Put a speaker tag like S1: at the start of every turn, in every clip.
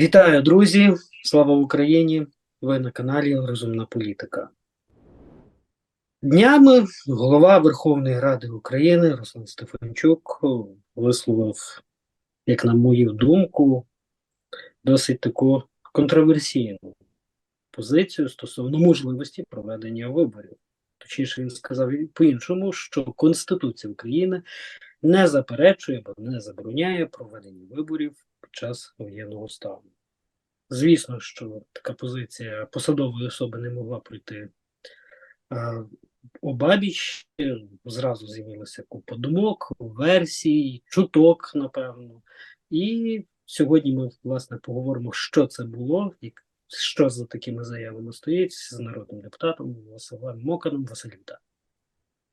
S1: Вітаю, друзі! Слава Україні! Ви на каналі Розумна Політика. Днями голова Верховної Ради України Руслан Стефанчук висловив, як на мою думку, досить таку контроверсійну позицію стосовно можливості проведення виборів. Точніше, він сказав по-іншому, що Конституція України не заперечує або не забороняє проведення виборів під час воєнного стану. Звісно, що така позиція посадової особи не могла пройти обабіч. Зразу з'явилася купа думок, версій, чуток, напевно. І сьогодні ми, власне, поговоримо, що це було, що за такими заявами стоїть з народним депутатом Василем Моканом Василем.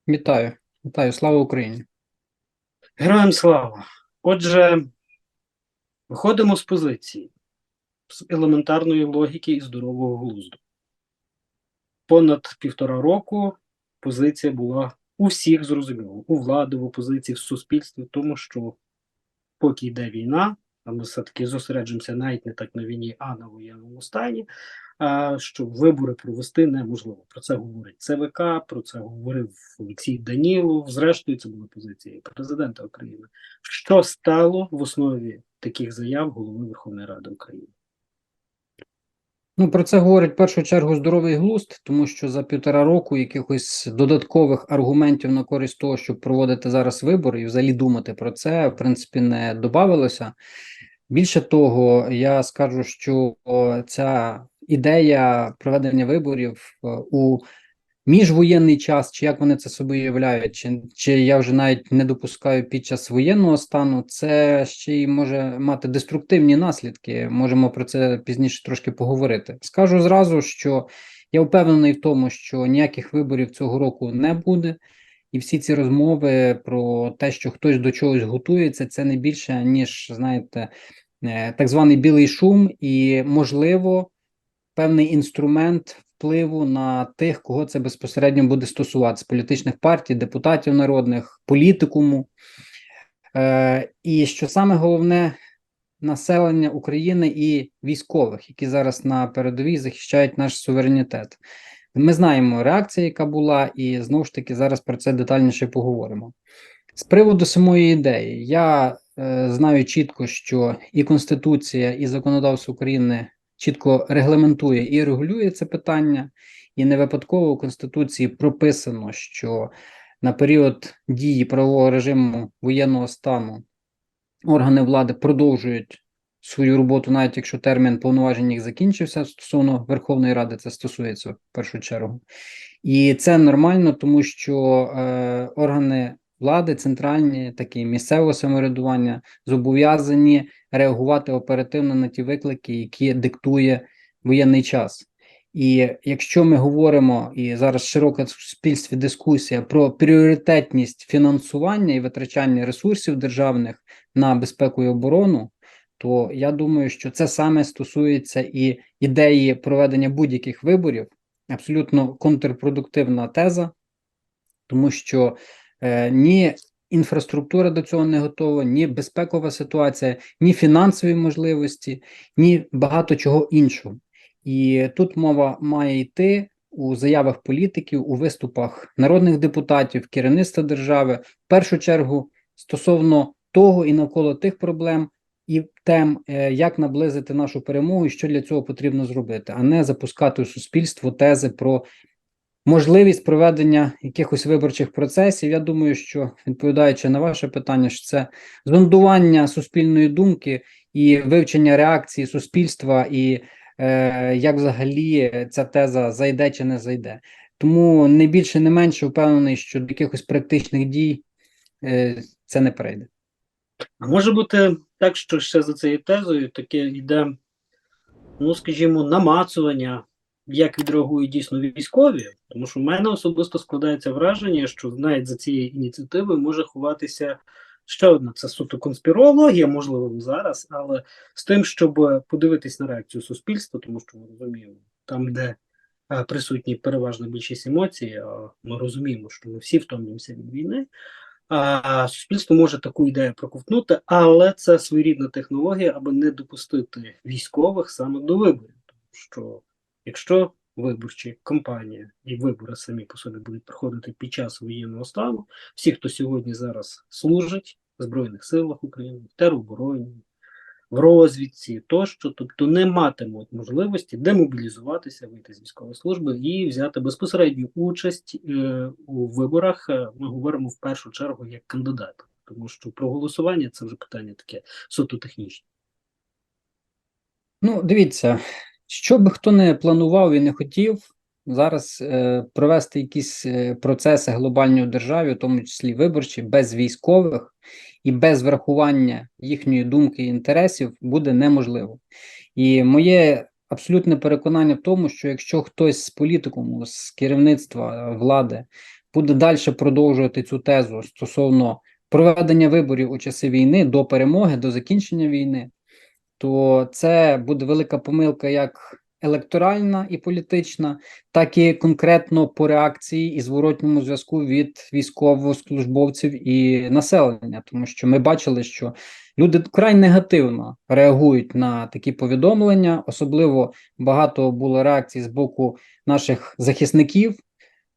S2: Вітаю, вітаю, слава Україні.
S1: Героям слава! Отже, виходимо з позиції, з елементарної логіки і здорового глузду. Понад півтора року позиція була у всіх зрозуміло, у влади, в опозиції, в суспільстві, тому що поки йде війна, а ми все-таки зосереджуємося навіть не так на війні, а на воєнному стані, що вибори провести неможливо. Про це говорить ЦВК, про це говорив Олексій Данілов. Зрештою, це була позиція президента України. Що стало в основі таких заяв голови Верховної Ради України?
S2: Ну, про це говорить в першу чергу здоровий глузд, тому що за півтора року якихось додаткових аргументів на користь того, щоб проводити зараз вибори і взагалі думати про це, в принципі, не додавалося. Більше того, я скажу, що ця ідея проведення виборів е, у міжвоєнний час, чи як вони це собі уявляють, чи, чи я вже навіть не допускаю під час воєнного стану, це ще й може мати деструктивні наслідки. Можемо про це пізніше трошки поговорити. Скажу зразу, що я впевнений в тому, що ніяких виборів цього року не буде. І всі ці розмови про те, що хтось до чогось готується, це не більше, ніж, знаєте, е, так званий білий шум, і, можливо, певний інструмент впливу на тих, кого це безпосередньо буде стосуватися: політичних партій, депутатів народних, політикуму. Е, І що саме головне, населення України і військових, які зараз на передовій захищають наш суверенітет. Ми знаємо реакцію, яка була, і знову ж таки зараз про це детальніше поговоримо. З приводу самої ідеї, я е, знаю чітко, що і Конституція, і законодавство України чітко регламентує і регулює це питання, і не випадково у Конституції прописано, що на період дії правового режиму воєнного стану органи влади продовжують свою роботу, навіть якщо термін повноважень їх закінчився стосовно Верховної Ради, це стосується в першу чергу. І це нормально, тому що е, органи влади, центральні, такі місцевого самоврядування, зобов'язані реагувати оперативно на ті виклики, які диктує воєнний час. І якщо ми говоримо і зараз широка в суспільстві дискусія про пріоритетність фінансування і витрачання ресурсів державних на безпеку і оборону, то я думаю, що це саме стосується і ідеї проведення будь-яких виборів, абсолютно контрпродуктивна теза, тому що е, ні інфраструктура до цього не готова, ні безпекова ситуація, ні фінансові можливості, ні багато чого іншого. І тут мова має йти у заявах політиків, у виступах народних депутатів, керівництва держави, в першу чергу стосовно того і навколо тих проблем і тем, е, як наблизити нашу перемогу, і що для цього потрібно зробити, а не запускати у суспільство тези про можливість проведення якихось виборчих процесів. Я думаю, що відповідаючи на ваше питання, що це зондування суспільної думки і вивчення реакції суспільства, і е, як взагалі ця теза зайде чи не зайде. Тому не більше, не менше впевнений, що до якихось практичних дій е, це не перейде.
S1: А може бути так, що ще за цією тезою таке йде, ну скажімо, намацування як відреагують дійсно військові, тому що в мене особисто складається враження, що навіть за цією ініціативою може ховатися ще одна це суто конспірологія, можливо, зараз, але з тим, щоб подивитись на реакцію суспільства, тому що ми розуміємо, там, де присутні переважна більшість емоцій, ми розуміємо, що ми всі втомлюємося від війни. А суспільство може таку ідею проковтнути, але це своєрідна технологія, аби не допустити військових саме до виборів. Що якщо виборчі кампанії і вибори самі по собі будуть проходити під час воєнного стану, всі, хто сьогодні зараз служить в Збройних силах України, в теробороні, в розвідці тощо, тобто не матимуть можливості демобілізуватися, вийти з військової служби і взяти безпосередню участь е, у виборах. Е, Ми говоримо в першу чергу як кандидат, тому що про голосування це вже питання таке суто технічне.
S2: Ну, дивіться, що би хто не планував і не хотів зараз е, провести якісь е, процеси глобальні у державі, в тому числі виборчі, без військових і без врахування їхньої думки і інтересів буде неможливо. І моє абсолютне переконання в тому, що якщо хтось з політикуму, з керівництва е, влади буде далі продовжувати цю тезу стосовно проведення виборів у часи війни до перемоги, до закінчення війни, то це буде велика помилка як електоральна і політична, так і конкретно по реакції і зворотньому зв'язку від військовослужбовців і населення, тому що ми бачили, що люди вкрай негативно реагують на такі повідомлення. Особливо багато було реакцій з боку наших захисників.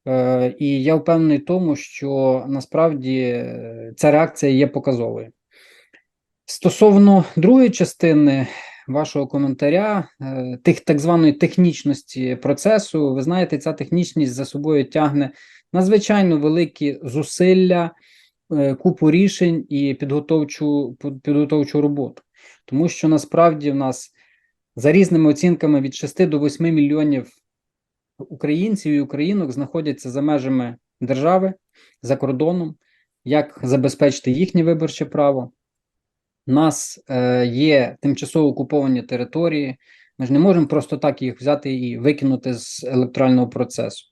S2: Е, І я впевнений в тому, що насправді е, ця реакція є показовою. Стосовно другої частини вашого коментаря, е, тих так званої технічності процесу, ви знаєте, ця технічність за собою тягне надзвичайно великі зусилля, е, купу рішень і підготовчу, підготовчу роботу. Тому що насправді в нас за різними оцінками від 6 до 8 мільйонів українців і українок знаходяться за межами держави, за кордоном, як забезпечити їхнє виборче право. У нас е, є тимчасово окуповані території. Ми ж не можемо просто так їх взяти і викинути з електорального процесу.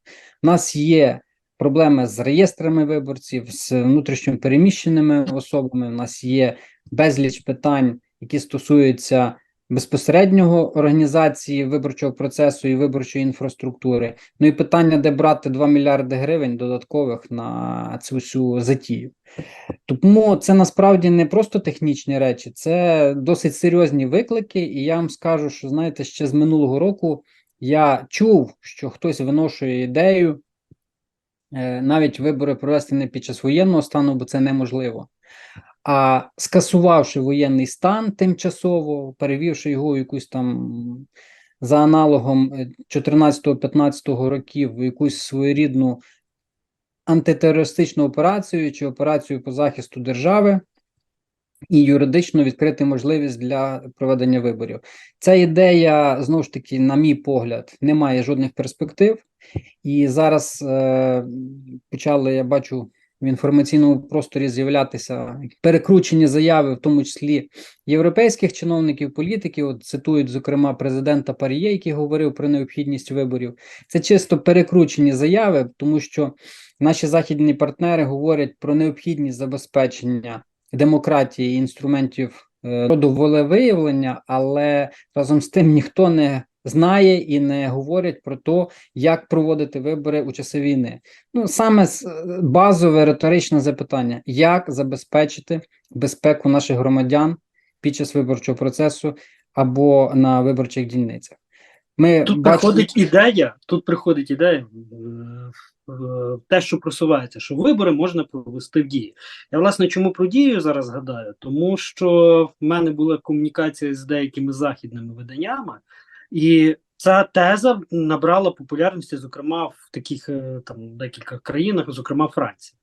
S2: У нас є проблеми з реєстрами виборців, з внутрішньо переміщеними особами. У нас є безліч питань, які стосуються безпосереднього організації виборчого процесу і виборчої інфраструктури. Ну і питання, де брати 2 мільярди гривень додаткових на цю всю затію. Тому це насправді не просто технічні речі, це досить серйозні виклики. І я вам скажу, що знаєте, ще з минулого року я чув, що хтось виношує ідею е, навіть вибори провести не під час воєнного стану, бо це неможливо. А скасувавши воєнний стан тимчасово, перевівши його якусь там за аналогом 14-15 років в якусь своєрідну антитерористичну операцію чи операцію по захисту держави і юридично відкрити можливість для проведення виборів. Ця ідея, знову ж таки, на мій погляд, не має жодних перспектив. І зараз е, почали, я бачу, в інформаційному просторі з'являтися перекручені заяви, в тому числі європейських чиновників, політиків. От цитують, зокрема, президента Паріє, який говорив про необхідність виборів. Це чисто перекручені заяви, тому що наші західні партнери говорять про необхідність забезпечення демократії і інструментів е, роду волевиявлення, але разом з тим ніхто не знає і не говорять про те, як проводити вибори у часи війни. Ну саме базове риторичне запитання: як забезпечити безпеку наших громадян під час виборчого процесу або на виборчих дільницях? Ми
S1: Тут
S2: бачимо-
S1: приходить ідея, тут приходить ідея, е, е, те, що просувається, що вибори можна провести в дії. Я власне чому про дію зараз згадаю? Тому що в мене була комунікація з деякими західними виданнями, і ця теза набрала популярності, зокрема в таких е, там декілька країнах, зокрема Франції.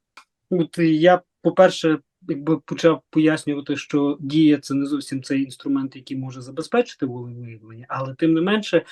S1: От я, по-перше, якби почав пояснювати, що дія це не зовсім цей інструмент, який може забезпечити волевиявлення, але тим не менше,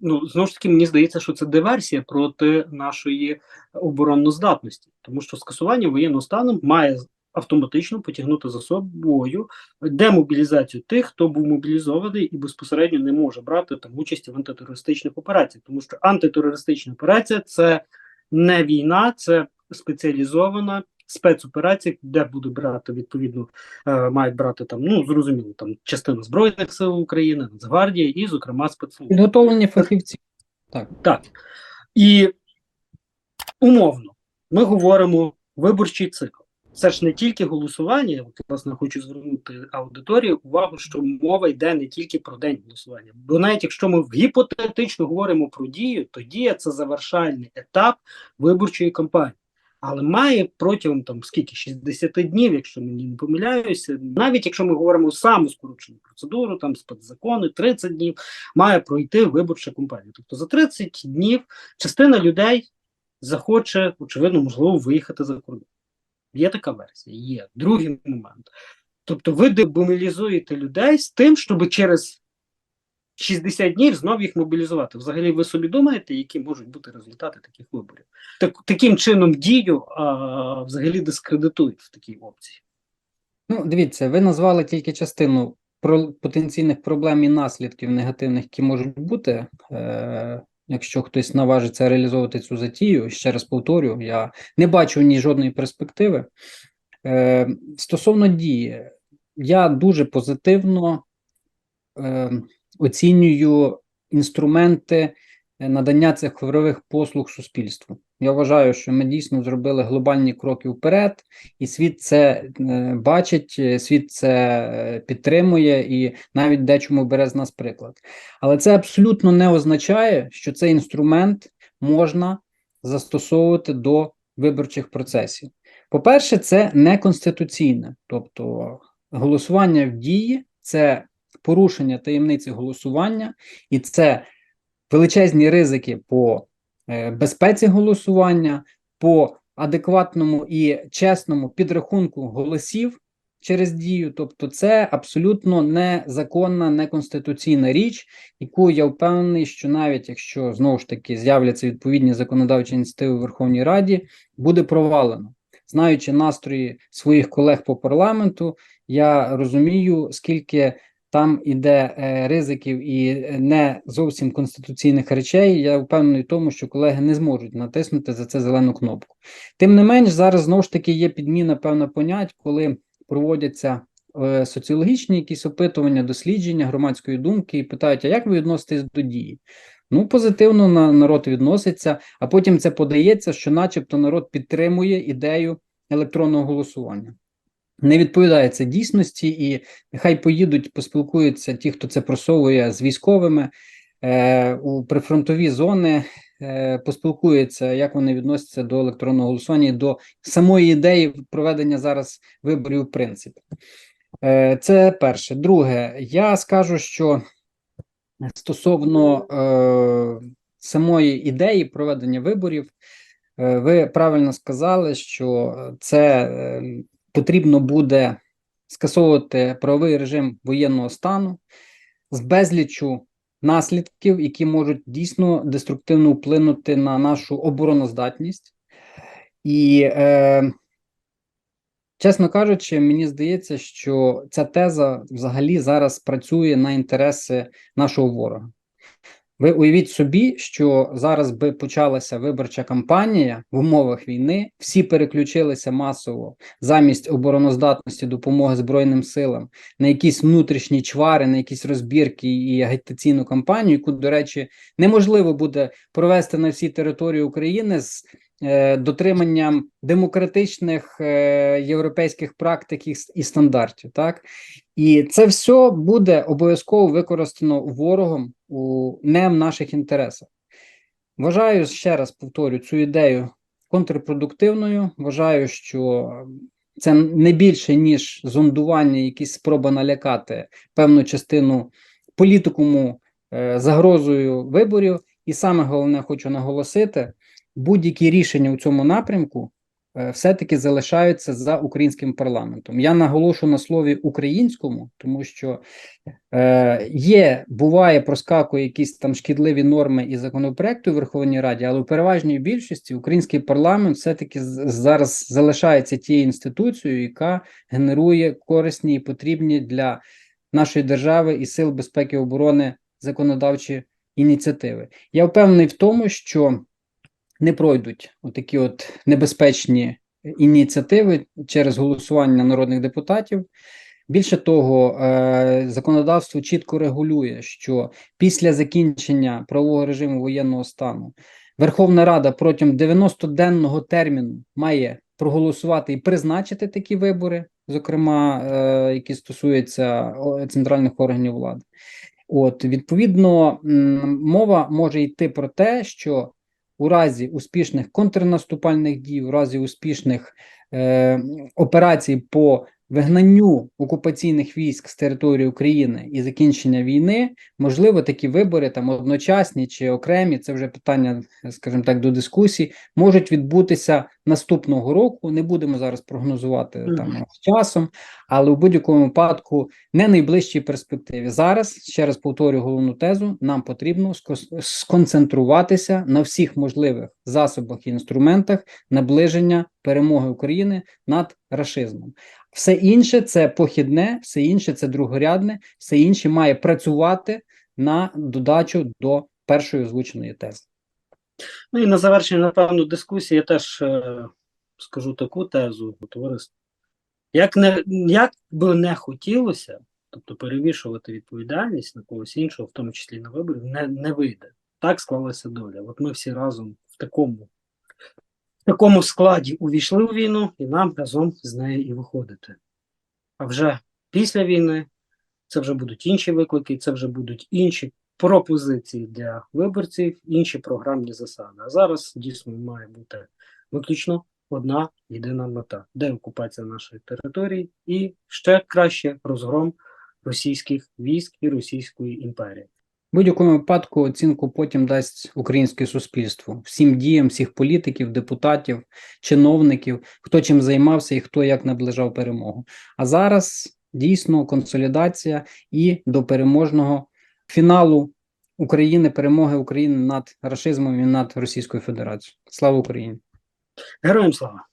S1: ну знову ж таки, мені здається, що це диверсія проти нашої обороноздатності, тому що скасування воєнного стану має автоматично потягнути за собою демобілізацію тих, хто був мобілізований і безпосередньо не може брати там участі в антитерористичних операціях, тому що антитерористична операція це не війна, це спеціалізована спецоперація, де буде брати відповідно, е, мають брати там, ну зрозуміло, там частина збройних сил України, Нацгвардія і, зокрема, спецслужби.
S2: підготовлені фахівці. Так.
S1: Так. І умовно, ми говоримо виборчий цикл. Це ж не тільки голосування. От, власне, хочу звернути аудиторію увагу, що мова йде не тільки про день голосування. Бо навіть якщо ми гіпотетично говоримо про дію, то дія це завершальний етап виборчої кампанії. Але має протягом там скільки 60 днів, якщо мені не помиляюся, навіть якщо ми говоримо саму скорочену процедуру, там спецзакони, 30 днів має пройти виборча кампанія. Тобто за 30 днів частина людей захоче, очевидно, можливо, виїхати за кордон. Є така версія, є. Другий момент. Тобто, ви демобілізуєте людей з тим, щоб через 60 днів знов їх мобілізувати. Взагалі, ви собі думаєте, які можуть бути результати таких виборів? Так, таким чином дію а, взагалі дискредитують в такій опції.
S2: Ну, дивіться, ви назвали тільки частину про потенційних проблем і наслідків негативних, які можуть бути, е, якщо хтось наважиться реалізовувати цю затію. Ще раз повторю, я не бачу ні жодної перспективи. Е, стосовно дії, я дуже позитивно е, оцінюю інструменти надання цифрових послуг суспільству. Я вважаю, що ми дійсно зробили глобальні кроки вперед, і світ це е, бачить, е, світ це е, підтримує і навіть дечому бере з нас приклад. Але це абсолютно не означає, що цей інструмент можна застосовувати до виборчих процесів. По-перше, це неконституційне, тобто голосування в дії це порушення таємниці голосування, і це величезні ризики по е, безпеці голосування, по адекватному і чесному підрахунку голосів через дію. Тобто, це абсолютно незаконна, неконституційна річ, яку я впевнений, що навіть якщо знову ж таки з'являться відповідні законодавчі ініціативи в Верховній Раді, буде провалено. Знаючи настрої своїх колег по парламенту, я розумію, скільки там іде е, ризиків і не зовсім конституційних речей. Я впевнений в тому, що колеги не зможуть натиснути за це зелену кнопку. Тим не менш, зараз знову ж таки є підміна певна понять, коли проводяться е, соціологічні якісь опитування, дослідження громадської думки і питають, а як ви відноситесь до дії? Ну, позитивно на народ відноситься, а потім це подається, що, начебто, народ підтримує ідею електронного голосування. Не відповідає це дійсності, і нехай поїдуть, поспілкуються ті, хто це просовує з військовими е, у прифронтові зони, е, поспілкуються, як вони відносяться до електронного голосування, до самої ідеї проведення зараз виборів, в принципі. Е, це перше. Друге, я скажу, що стосовно е, самої ідеї проведення виборів, е, ви правильно сказали, що це потрібно буде скасовувати правовий режим воєнного стану з безліччю наслідків, які можуть дійсно деструктивно вплинути на нашу обороноздатність. І, е, чесно кажучи, мені здається, що ця теза взагалі зараз працює на інтереси нашого ворога. Ви уявіть собі, що зараз би почалася виборча кампанія в умовах війни, всі переключилися масово замість обороноздатності допомоги Збройним силам на якісь внутрішні чвари, на якісь розбірки і агітаційну кампанію, яку, до речі, неможливо буде провести на всій території України з е, дотриманням демократичних е, європейських практик і, стандартів. Так і це все буде обов'язково використано ворогом у не в наших інтересах. Вважаю, ще раз повторю цю ідею контрпродуктивною. Вважаю, що це не більше, ніж зондування, якісь спроба налякати певну частину політикуму е, загрозою виборів. І саме головне, хочу наголосити: будь-які рішення у цьому напрямку все-таки залишаються за українським парламентом. Я наголошу на слові українському, тому що е, є, буває, проскакує якісь там шкідливі норми і законопроекти у Верховній Раді, але у переважній більшості український парламент все-таки зараз залишається тією інституцією, яка генерує корисні і потрібні для нашої держави і сил безпеки і оборони законодавчі ініціативи. Я впевнений в тому, що не пройдуть отакі от небезпечні ініціативи через голосування народних депутатів. Більше того, е, законодавство чітко регулює, що після закінчення правового режиму воєнного стану Верховна Рада протягом 90-денного терміну має проголосувати і призначити такі вибори, зокрема, е, які стосуються центральних органів влади. От, відповідно, мова може йти про те, що у разі успішних контрнаступальних дій, у разі успішних е, операцій по вигнанню окупаційних військ з території України і закінчення війни, можливо, такі вибори там одночасні чи окремі, це вже питання, скажімо так, до дискусії, можуть відбутися наступного року. Не будемо зараз прогнозувати там з часом, але у будь-якому випадку не найближчій перспективі. Зараз ще раз повторюю головну тезу: нам потрібно сконцентруватися на всіх можливих засобах і інструментах наближення перемоги України над рашизмом. Все інше це похідне, все інше це другорядне, все інше має працювати на додачу до першої озвученої тези.
S1: Ну і на завершення, напевно, дискусії я теж е, скажу таку тезу, товариство. Як, не, як би не хотілося, тобто перевішувати відповідальність на когось іншого, в тому числі на виборів, не, не вийде. Так склалася доля. От ми всі разом в такому, такому складі увійшли в війну, і нам разом з нею і виходити. А вже після війни це вже будуть інші виклики, це вже будуть інші пропозиції для виборців, інші програмні засади. А зараз дійсно має бути виключно одна єдина мета: деокупація нашої території і ще краще розгром російських військ і Російської імперії.
S2: Будь-якому випадку оцінку потім дасть українське суспільство всім діям всіх політиків, депутатів, чиновників, хто чим займався і хто як наближав перемогу. А зараз дійсно консолідація і до переможного фіналу України, перемоги України над рашизмом і над Російською Федерацією. Слава Україні!
S1: Героям слава!